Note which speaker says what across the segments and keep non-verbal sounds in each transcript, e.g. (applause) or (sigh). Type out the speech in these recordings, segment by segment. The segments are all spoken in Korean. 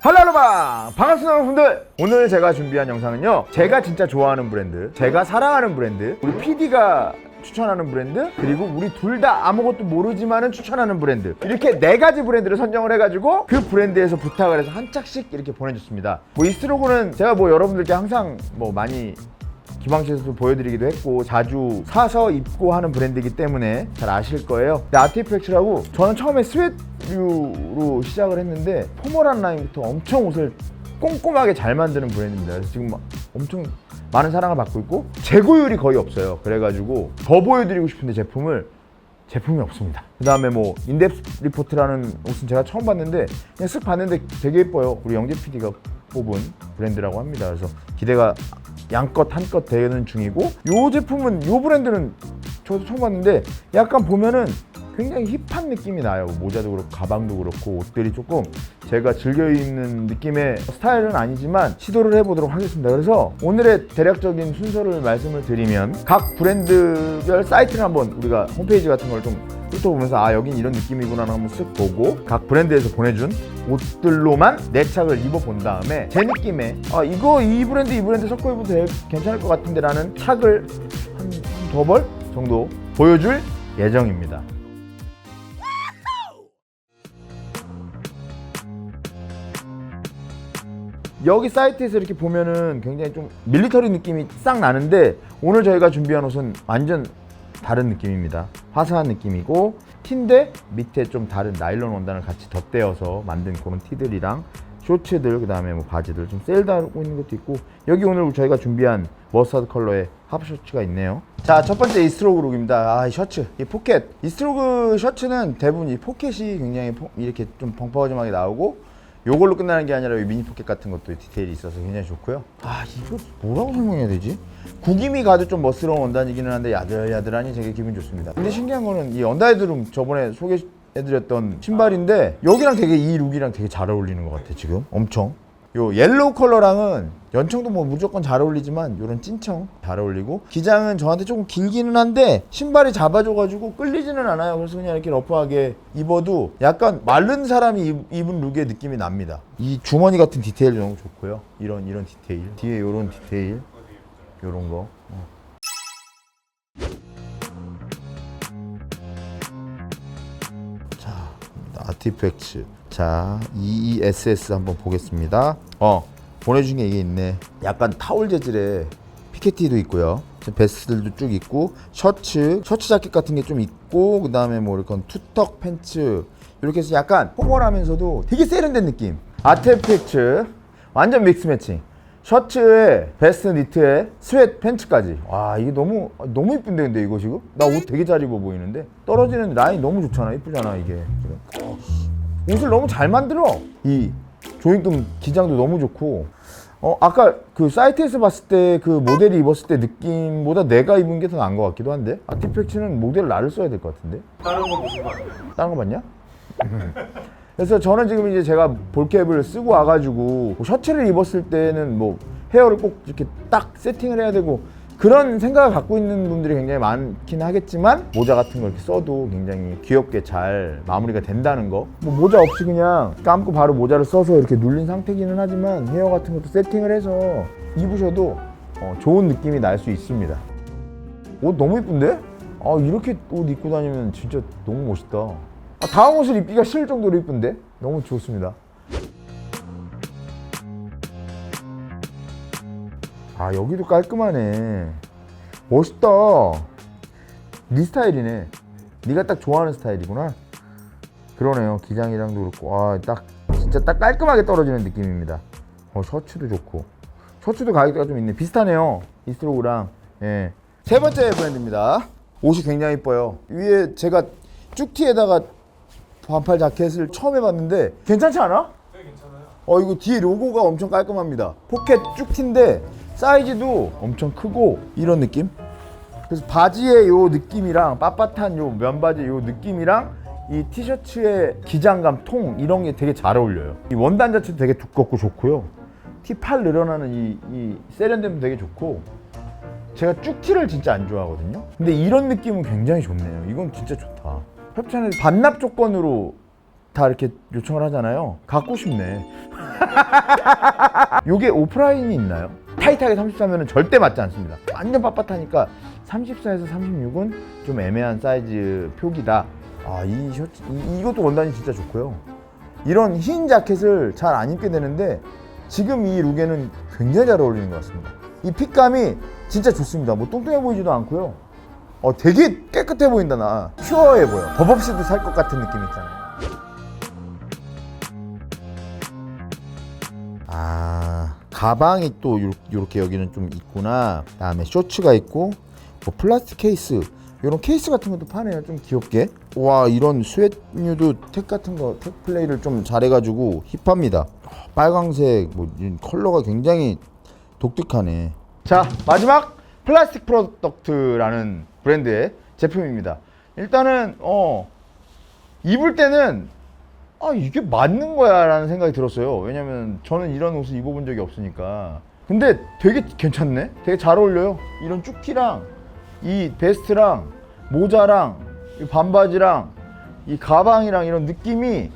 Speaker 1: 할로 여러분 반갑습니다 여러분들. 오늘 제가 준비한 영상은요 제가 진짜 좋아하는 브랜드 제가 사랑하는 브랜드 우리 PD가 추천하는 브랜드 그리고 우리 둘 다 아무것도 모르지만은 추천하는 브랜드. 이렇게 네 가지 브랜드를 선정을 해가지고 그 브랜드에서 부탁을 해서 한 짝씩 이렇게 보내줬습니다. 뭐 이 스로건은 제가 뭐 여러분들께 항상 뭐 많이 기방실에서 보여드리기도 했고 자주 사서 입고 하는 브랜드이기 때문에 잘 아실 거예요. 근데 아티팩츠라고 저는 처음에 스웨트 류로 시작을 했는데 포멀한 라인부터 엄청 옷을 꼼꼼하게 잘 만드는 브랜드입니다. 그래서 지금 막 엄청 많은 사랑을 받고 있고 재고율이 거의 없어요. 그래가지고 더 보여드리고 싶은데 제품을 제품이 없습니다. 그 다음에 뭐 인덱스 리포트라는 옷은 제가 처음 봤는데 그냥 쓱 봤는데 되게 예뻐요. 우리 영재 PD가 뽑은 브랜드라고 합니다. 그래서 기대가 양껏 한껏 되는 중이고 요 제품은 요 브랜드는 저도 처음 봤는데 약간 보면은 굉장히 힙한 느낌이 나요. 모자도 그렇고 가방도 그렇고 옷들이 조금 제가 즐겨 입는 느낌의 스타일은 아니지만 시도를 해보도록 하겠습니다. 그래서 오늘의 대략적인 순서를 말씀을 드리면 각 브랜드별 사이트를 한번 우리가 홈페이지 같은 걸 좀 훑어보면서 아 여긴 이런 느낌이구나 한번 쓱 보고 각 브랜드에서 보내준 옷들로만 네 착을 입어본 다음에 제 느낌에 아 이거 이 브랜드 이 브랜드 섞어 입어도 되- 괜찮을 것 같은데 라는 착을 한 두 벌 정도 보여줄 예정입니다. 여기 사이트에서 이렇게 보면은 굉장히 좀 밀리터리 느낌이 싹 나는데 오늘 저희가 준비한 옷은 완전 다른 느낌입니다. 화사한 느낌이고 티인데 밑에 좀 다른 나일론 원단을 같이 덧대어서 만든 그런 티들이랑 쇼츠들 그다음에 뭐 바지들 좀 세일하고 있는 것도 있고 여기 오늘 저희가 준비한 머스타드 컬러의 하프 셔츠가 있네요. 자 첫 번째 이스트로그 룩입니다. 아 이 셔츠 이 포켓 이스트로그 셔츠는 대부분 이 포켓이 굉장히 포- 이렇게 좀 펑퍼짐하게 나오고 요걸로 끝나는 게 아니라 이 미니 포켓 같은 것도 디테일이 있어서 굉장히 좋고요. 아 이거 뭐라고 설명해야 되지? 구김이 가도 좀 멋스러운 원단이기는 한데 야들야들하니 되게 기분 좋습니다. 근데 신기한 거는 이 언더헤드룸 저번에 소개해드렸던 신발인데 여기랑 되게 이 룩이랑 되게 잘 어울리는 것 같아 지금 엄청. 요 옐로우 컬러랑은 연청도 뭐 무조건 잘 어울리지만 요런 찐청 잘 어울리고 기장은 저한테 조금 길기는 한데 신발이 잡아줘가지고 끌리지는 않아요. 그래서 그냥 이렇게 러프하게 입어도 약간 마른 사람이 입- 입은 룩의 느낌이 납니다. 이 주머니 같은 디테일 너무 좋고요. 이런 이런 디테일. 뒤에 요런 디테일. 요런 거 아티팩츠. 자, EESS 한번 보겠습니다. 어, 보내준 게 이게 있네. 약간 타올 재질의 피케티도 있고요. 베스트들도 쭉 있고, 셔츠, 셔츠 자켓 같은 게 좀 있고, 그 다음에 뭐 이렇게 투턱 팬츠. 이렇게 해서 약간 포멀하면서도 되게 세련된 느낌. 아티팩츠. 완전 믹스 매칭. 셔츠에 베스트 니트에 스웨트 팬츠까지. 와 이게 너무 너무 이쁜데 근데 이거 지금? 나 옷 되게 잘 입어 보이는데? 떨어지는 라인 너무 좋잖아. 이쁘잖아 이게. 지금. 옷을 너무 잘 만들어. 이 조인금 기장도 너무 좋고. 어 아까 그 사이트에서 봤을 때 그 모델이 입었을 때 느낌보다 내가 입은 게 더 나은 것 같기도 한데? 아티팩츠는 모델 나를 써야 될 것 같은데?
Speaker 2: 다른 건 무슨 말이에요?
Speaker 1: 다른 거 봤냐? 그래서 저는 지금 이제 제가 볼캡을 쓰고 와가지고 뭐 셔츠를 입었을 때는 뭐 헤어를 꼭 이렇게 딱 세팅을 해야 되고 그런 생각을 갖고 있는 분들이 굉장히 많긴 하겠지만 모자 같은 걸 이렇게 써도 굉장히 귀엽게 잘 마무리가 된다는 거. 뭐 모자 없이 그냥 감고 바로 모자를 써서 이렇게 눌린 상태기는 하지만 헤어 같은 것도 세팅을 해서 입으셔도 어, 좋은 느낌이 날 수 있습니다. 옷 너무 이쁜데? 아 이렇게 옷 입고 다니면 진짜 너무 멋있다. 아, 다음 옷을 입기가 싫을 정도로 이쁜데? 너무 좋습니다. 아 여기도 깔끔하네. 멋있다. 네 스타일이네. 네가 딱 좋아하는 스타일이구나. 그러네요. 기장이랑도 그렇고 아 딱 진짜 딱 깔끔하게 떨어지는 느낌입니다. 어 셔츠도 좋고 셔츠도 가격대가 좀 있네. 비슷하네요. 이스트로그랑 예. 세 번째 브랜드입니다. 옷이 굉장히 이뻐요. 위에 제가 쭉 티에다가 반팔 자켓을 처음 해봤는데 괜찮지 않아?
Speaker 2: 네 괜찮아요.
Speaker 1: 어 이거 뒤에 로고가 엄청 깔끔합니다. 포켓 쭉티인데 사이즈도 엄청 크고 이런 느낌. 그래서 바지의 요 느낌이랑 빳빳한 요 면바지 요 느낌이랑 이 티셔츠의 기장감, 통 이런 게 되게 잘 어울려요. 이 원단 자체도 되게 두껍고 좋고요. 티 팔 늘어나는 이, 이 세련됨도 되게 좋고 제가 쭉 티를 진짜 안 좋아하거든요. 근데 이런 느낌은 굉장히 좋네요. 이건 진짜 좋다. 협찬에서 반납 조건으로 다 이렇게 요청을 하잖아요. 갖고 싶네. (laughs) 요게 오프라인이 있나요? 타이트하게 34면은 절대 맞지 않습니다. 완전 빳빳하니까 34에서 36은 좀 애매한 사이즈 표기다. 아, 이 셔츠, 이, 이것도 원단이 진짜 좋고요. 이런 흰 자켓을 잘 안 입게 되는데 지금 이 룩에는 굉장히 잘 어울리는 것 같습니다. 이 핏감이 진짜 좋습니다. 뭐 뚱뚱해 보이지도 않고요. 어, 되게 깨끗해 보인다, 나. 퓨어해 보여. 법 없이도 살 것 같은 느낌 있잖아요. 아, 가방이 또 요- 요렇게 여기는 좀 있구나. 그다음에 쇼츠가 있고 뭐 플라스틱 케이스 이런 케이스 같은 것도 파네요. 좀 귀엽게. 와 이런 스웨트뉴드 택 같은 거, 택 플레이를 좀 잘해가지고 힙합니다. 빨강색 뭐 컬러가 굉장히 독특하네. 자 마지막 플라스틱 프로덕트라는 브랜드의 제품입니다. 일단은 어 입을 때는 아 이게 맞는 거야라는 생각이 들었어요. 왜냐면 저는 이런 옷을 입어본 적이 없으니까. 근데 되게 괜찮네. 되게 잘 어울려요. 이런 쭉티랑 이 베스트랑 모자랑 이 반바지랑 이 가방이랑 이런 느낌이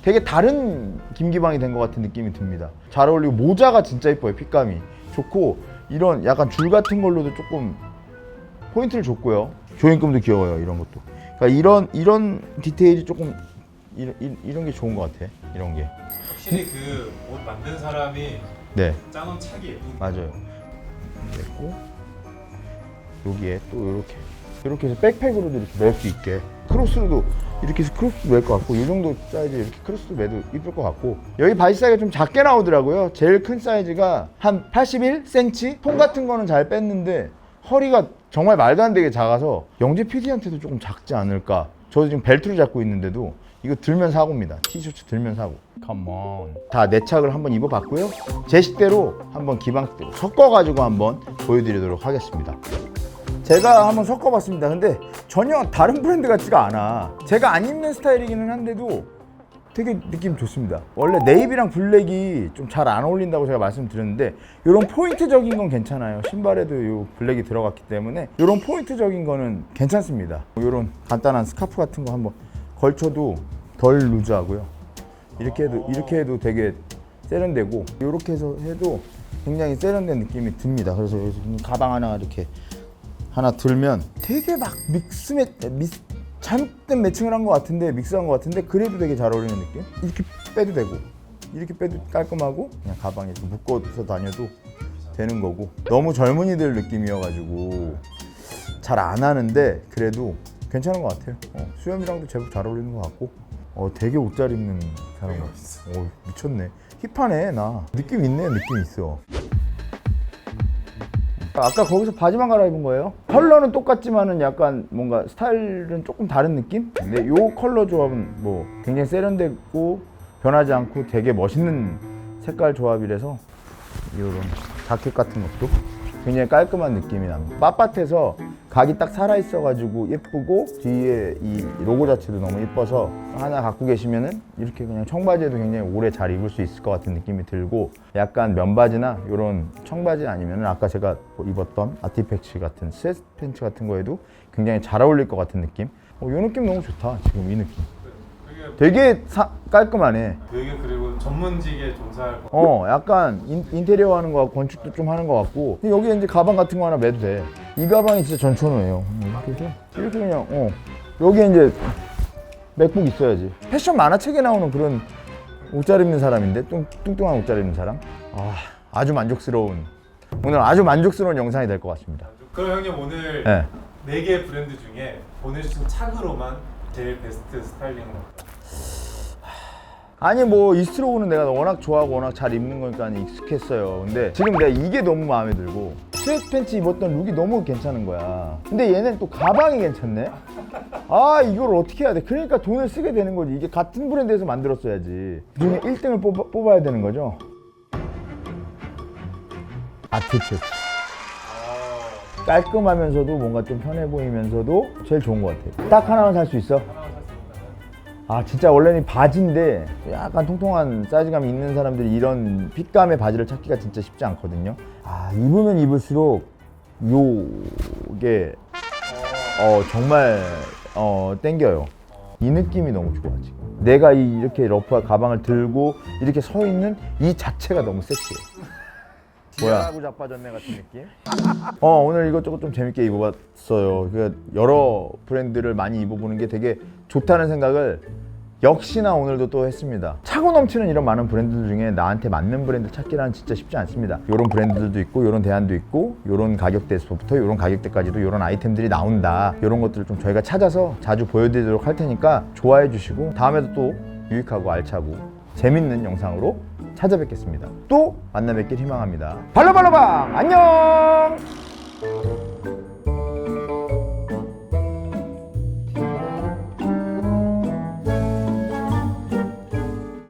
Speaker 1: 되게 다른 김기방이 된 것 같은 느낌이 듭니다. 잘 어울리고 모자가 진짜 예뻐요. 핏감이 좋고 이런 약간 줄 같은 걸로도 조금 포인트를 줬고요. 조인금도 귀여워요. 이런 것도. 그러니까 이런 이런 디테일이 조금 이런, 이런 게 좋은 것 같아. 이런 게.
Speaker 2: 확실히 그 옷 만든 사람이
Speaker 1: 네,
Speaker 2: 짜놓은 착이 예쁜
Speaker 1: 맞아요. 됐고 여기에 또 이렇게 이렇게 해서 백팩으로도 이렇게 멜수 있게 크로스로도 이렇게 해서 크로스도 멜 것 같고 이 정도 사이즈 이렇게 크로스도 매도 이쁠 것 같고 여기 바지 사이즈가 좀 작게 나오더라고요. 제일 큰 사이즈가 한 81cm. 통 같은 거는 잘 뺐는데 허리가 정말 말도 안 되게 작아서 영재 PD한테도 조금 작지 않을까. 저도 지금 벨트를 잡고 있는데도 이거 들면 사고입니다. 티셔츠 들면 사고. 컴온. 다 내착을 한번 입어봤고요. 제 식대로 한번 기방대로 섞어가지고 한번 보여드리도록 하겠습니다. 제가 한번 섞어봤습니다. 근데 전혀 다른 브랜드 같지가 않아. 제가 안 입는 스타일이기는 한데도 되게 느낌 좋습니다. 원래 네이비랑 블랙이 좀 잘 안 어울린다고 제가 말씀드렸는데 이런 포인트적인 건 괜찮아요. 신발에도 이 블랙이 들어갔기 때문에 이런 포인트적인 거는 괜찮습니다. 이런 간단한 스카프 같은 거 한번 걸쳐도 덜 루즈하고요. 이렇게 해도 이렇게 해도 되게 세련되고 이렇게 해서 해도 굉장히 세련된 느낌이 듭니다. 그래서 가방 하나 이렇게 하나 들면 되게 막 믹스 매 미, 잘못된 매칭을 한 것 같은데 믹스한 것 같은데 그래도 되게 잘 어울리는 느낌? 이렇게 빼도 되고 이렇게 빼도 깔끔하고 그냥 가방에 묶어서 다녀도 되는 거고 너무 젊은이들 느낌이어가지고 잘 안 하는데 그래도 괜찮은 것 같아요. 어, 수염이랑도 제법 잘 어울리는 것 같고 어, 되게 옷 잘 입는 사람 같아. 어, 미쳤네. 힙하네 나. 느낌 있네 느낌 있어. 아까 거기서 바지만 갈아입은 거예요? 컬러는 똑같지만은 약간 뭔가 스타일은 조금 다른 느낌? 근데 요 컬러 조합은 뭐 굉장히 세련되고 변하지 않고 되게 멋있는 색깔 조합이라서 이런 자켓 같은 것도 굉장히 깔끔한 느낌이 납니다. 빳빳해서 각이 딱 살아있어가지고 예쁘고 뒤에 이 로고 자체도 너무 예뻐서 하나 갖고 계시면은 이렇게 그냥 청바지에도 굉장히 오래 잘 입을 수 있을 것 같은 느낌이 들고 약간 면바지나 이런 청바지 아니면은 아까 제가 뭐 입었던 아티팩치 같은 스웨트 팬츠 같은 거에도 굉장히 잘 어울릴 것 같은 느낌. 어, 이 느낌 너무 좋다. 지금 이 느낌.
Speaker 2: 되게
Speaker 1: 사- 깔끔하네.
Speaker 2: 되게 그리고 전문직에 종사할 거
Speaker 1: 어, 약간 인, 인테리어 하는 거 같고 건축도 좀 하는 거 같고 근데 여기 이제 가방 같은 거 하나 매도 돼. 이 가방이 진짜 전천후예요. 이렇게 해서 이렇게 그냥 어 여기 이제 맥북 있어야지. 패션 만화책에 나오는 그런 옷 잘 입는 사람인데 뚱, 뚱뚱한 옷 잘 입는 사람. 아, 아주 만족스러운 오늘 아주 만족스러운 영상이 될 것 같습니다.
Speaker 2: 그럼 형님 오늘
Speaker 1: 네.
Speaker 2: 네 개 브랜드 중에 보내주신 착으로만 제일 베스트 어떨까요?
Speaker 1: 아니 뭐 이스트로우는 내가 워낙 좋아하고 워낙 잘 입는 거니까 익숙했어요. 근데 지금 내가 이게 너무 마음에 들고 스웨트 팬츠 입었던 룩이 너무 괜찮은 거야. 근데 얘는 또 가방이 괜찮네? 아 이걸 어떻게 해야 돼? 그러니까 돈을 쓰게 되는 거지. 이게 같은 브랜드에서 만들었어야지. 그중에 1등을 뽑아, 뽑아야 되는 거죠? 아티팩트.
Speaker 2: 아,
Speaker 1: 깔끔하면서도 뭔가 좀 편해 보이면서도 제일 좋은 것 같아 딱 하나만 살 수 있어? 아 진짜 원래는 바지인데 약간 통통한 사이즈감이 있는 사람들이 이런 핏감의 바지를 찾기가 진짜 쉽지 않거든요. 아 입으면 입을수록 요게 어 정말 어 땡겨요. 이 느낌이 너무 좋아 지금 내가 이 이렇게 러프한 가방을 들고 이렇게 서 있는 이 자체가 너무 섹시해 뭐야? 하고 자빠졌네 같은 느낌? (laughs) 어 오늘 이것저것 좀 재밌게 입어봤어요. 그 여러 브랜드를 많이 입어보는 게 되게 좋다는 생각을 역시나 오늘도 또 했습니다. 차고 넘치는 이런 많은 브랜드들 중에 나한테 맞는 브랜드 찾기란 진짜 쉽지 않습니다. 이런 브랜드들도 있고 이런 대안도 있고 이런 가격대에서부터 이런 가격대까지도 이런 아이템들이 나온다. 이런 것들을 좀 저희가 찾아서 자주 보여드리도록 할 테니까 좋아해 주시고 다음에도 또 유익하고 알차고 재밌는 영상으로 찾아뵙겠습니다. 또 만나 뵙길 희망합니다. 발로발로방! 안녕